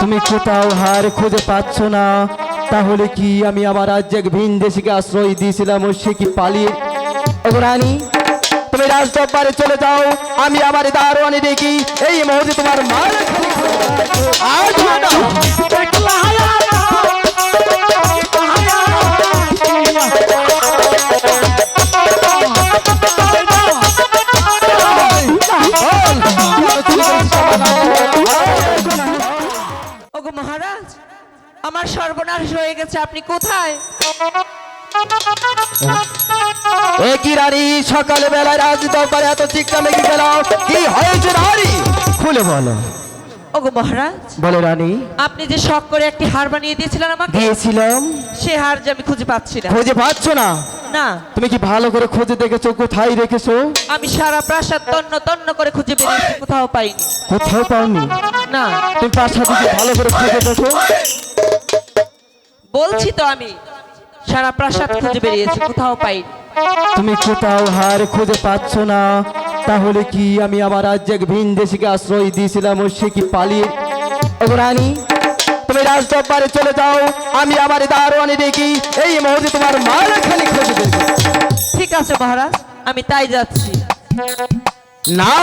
তুমি কোথাও হার খুঁজে পাচ্ছ না। তাহলে কি আমি আমার রাজ্যে এক ভিন দেশিকে আশ্রয় দিয়েছিলাম ও সে কি পালিয়ে রানী তুমি রাজদরবারে চলে যাও। আমি আমার দারোয়ানি দেখি এই মুহূর্তে তোমার মার সর্বনাশ আপনি কোথায়? এ কি রানী সকালে বেলায় রাজ দরবারে এত চিৎকার লেগে গেল? কি হয়েছে রানী? খুলে বলো। ওগো মহারাজ বলো রানী। আপনি যে শখ করে একটি হার বানিয়ে দিয়েছিলেন আমাকে দিয়েছিলাম। সে হার যে আমি খুঁজে পাচ্ছি না। খুঁজে পাচ্ছ না? না। তুমি কি ভালো করে খুঁজে দেখেছ কোথায় রেখেছো আমি সারা প্রাসাদ তন্ন তন্ন করে খুঁজে বেরিয়েছি কোথাও পাইনি। কোথাও পাওনি? না। তুমি প্রাসাদ ভালো করে খুঁজে দেখো? বলছি তো আমি সারা প্রাসাদ খুঁজে বেরিয়েছি কোথাও পাইনি। তুমি কোথাও হার খুঁজে পাচ্ছ না তাহলে কি আমি আমার রাজ্যে এক ভিন দেশিকে আশ্রয় দিয়েছিলাম সে কি পালিয়ে? রানী তুমি রাজদরবারে চলে যাও আমি আমার দারোয়ানি দেখি এই মুহূর্তে তোমার মার খালি খুঁজে ঠিক আছে মহারাজ আমি তাই যাচ্ছি। না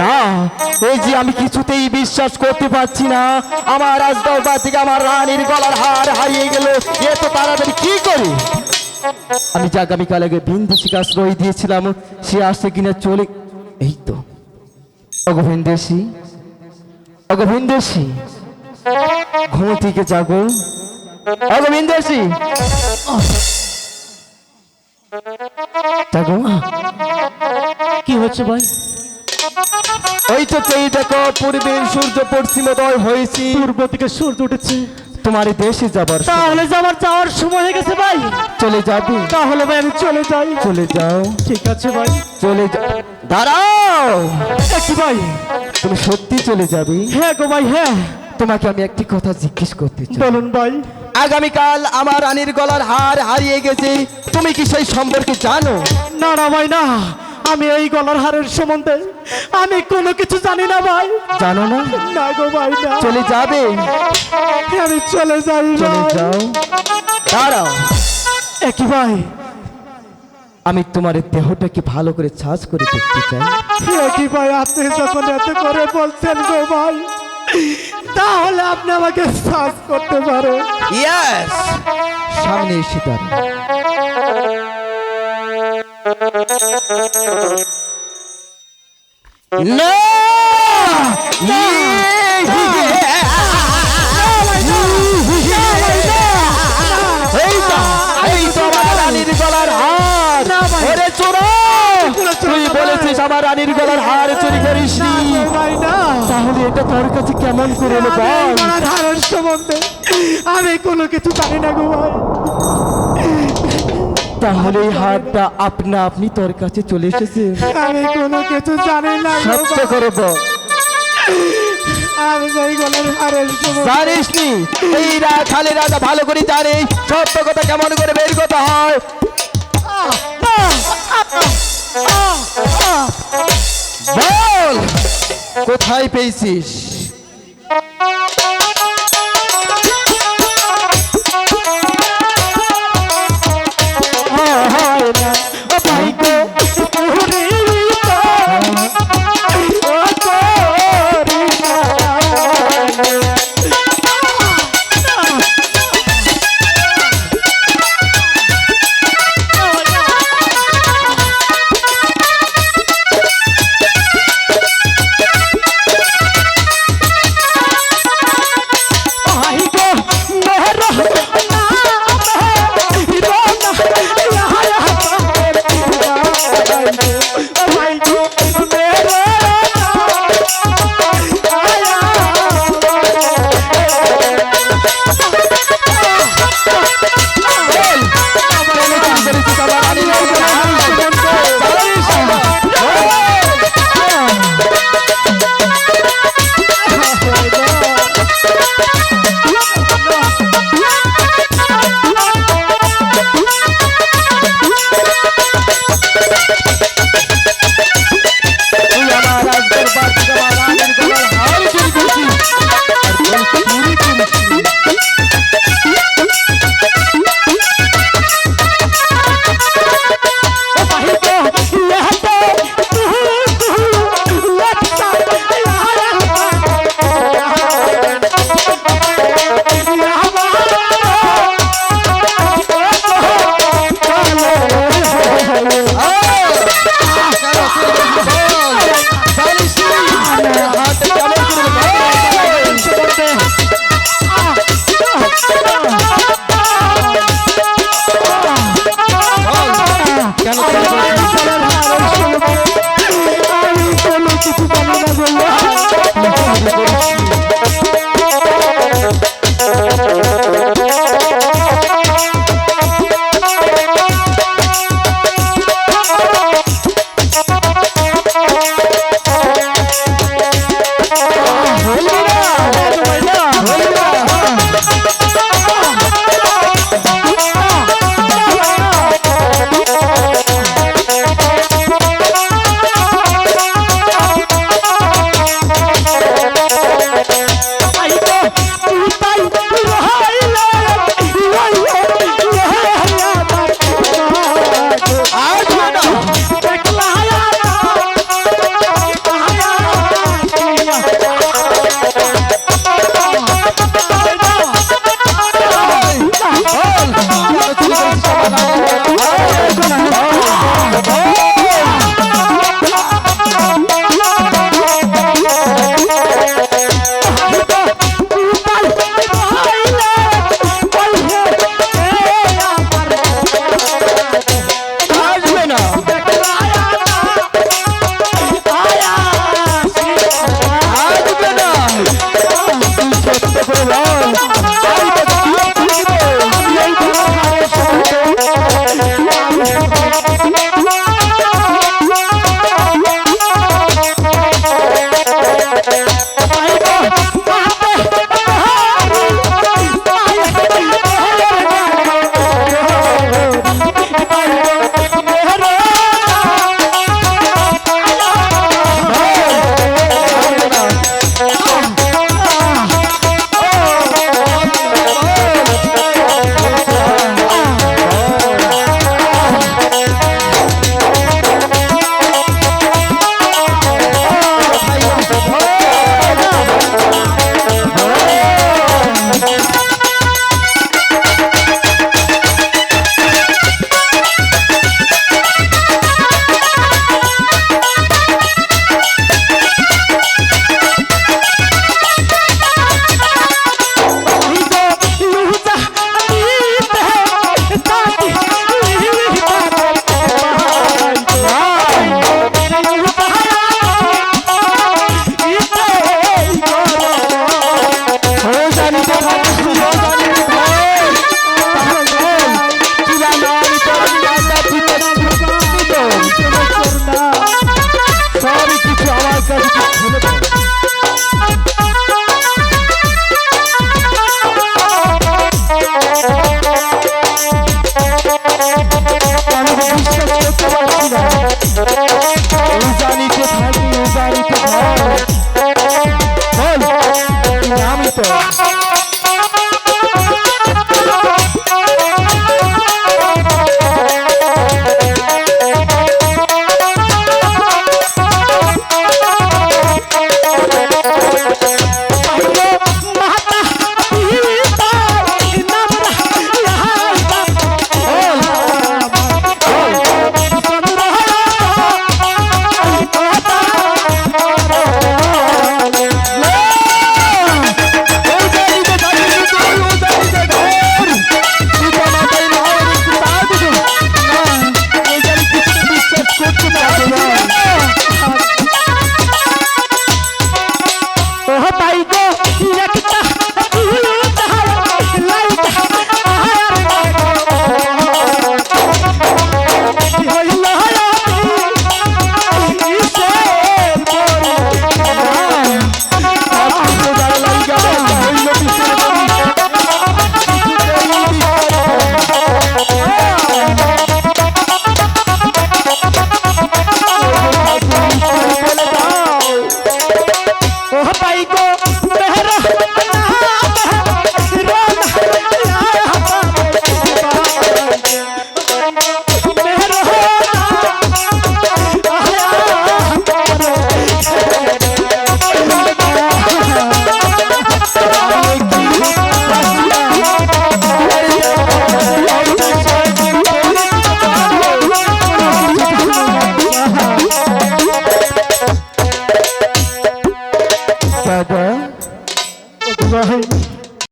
না, এই যে আমি কিছুতেই বিশ্বাস করতে পারছি না। আমার রাজদরবার থেকে আমার রানীর গলার হার হারিয়ে গেল। এত তাড়াতাড়ি কি করি? আমি যে আগামীকাল আগে ভিনদেশিকে আশ্রয় দিয়েছিলাম, সে আসছে কিনা চলে এই তো। অগো ভিনদেশি অগো ঘুম থেকে জাগো অগো ভিনদেশি জাগো কি হচ্ছে ভাই? ওই তো সেই দেখো পূর্বের সূর্য পশ্চিমোদয় হয়েছি। পূর্ব থেকে সূর্য উঠেছে। তোমার দেশে যাবার তাহলে যাবার যাওয়ার সময় হয়ে গেছে ভাই। চলে যাবে। তাহলে ভাই আমি চলে যাই। চলে যাও। ঠিক আছে ভাই। চলে যাও দাঁড়াও! কি ভাই। তুমি সত্যি চলে যাবে? হ্যাঁ গো ভাই হ্যাঁ। তোমাকে আমি একটি কথা জিজ্ঞেস করতে চাই। বলুন ভাই। আগামীকাল আমার রানীর গলার হার হারিয়ে গেছে। তুমি কি সেই সম্পর্কে জানো? না না ভাই না। আমি এই গলার হারের সম্বন্ধে আমি কোনো কিছু জানি না ভাই। জানো না? না গো ভাই না। চলে যাবে? আমি চলে যাই চলে যাও। দাঁড়াও। এ কি ভাই? আমি তোমার দেহটাকে ভালো করে ছাঁচ করে দেখতে চাই। এ কি ভাই আপনি যখন এত করে বলছেন গো ভাই তাহলে আপনি আমাকে সাজ করতে পারেন। ইয়েস সামনে এসে দাঁড়াও। গলার হার। ওরে চোরা! তুই বলেছিস আমার রানীর গলার হার চুরি করিস না। গো ভাই না তাহলে এটা তোর কাছে কেমন করে এলো আমি এই বল সম্বন্ধে আমি কোনো কিছু জানি না গো ভাই। তাহলে এই হারটা আপনা আপনি তোর কাছে চলে এসেছে। আমি কোনো কিছু জানি না সত্য করে বল। আমি এই গলার হারের জানিস নি এই রা খালি রাজা ভালো করে জানে সত্য কথা কেমন করে বের করতে হয়। বল কোথায় পেয়েছিস? বিশ্বাস করতে পারছি না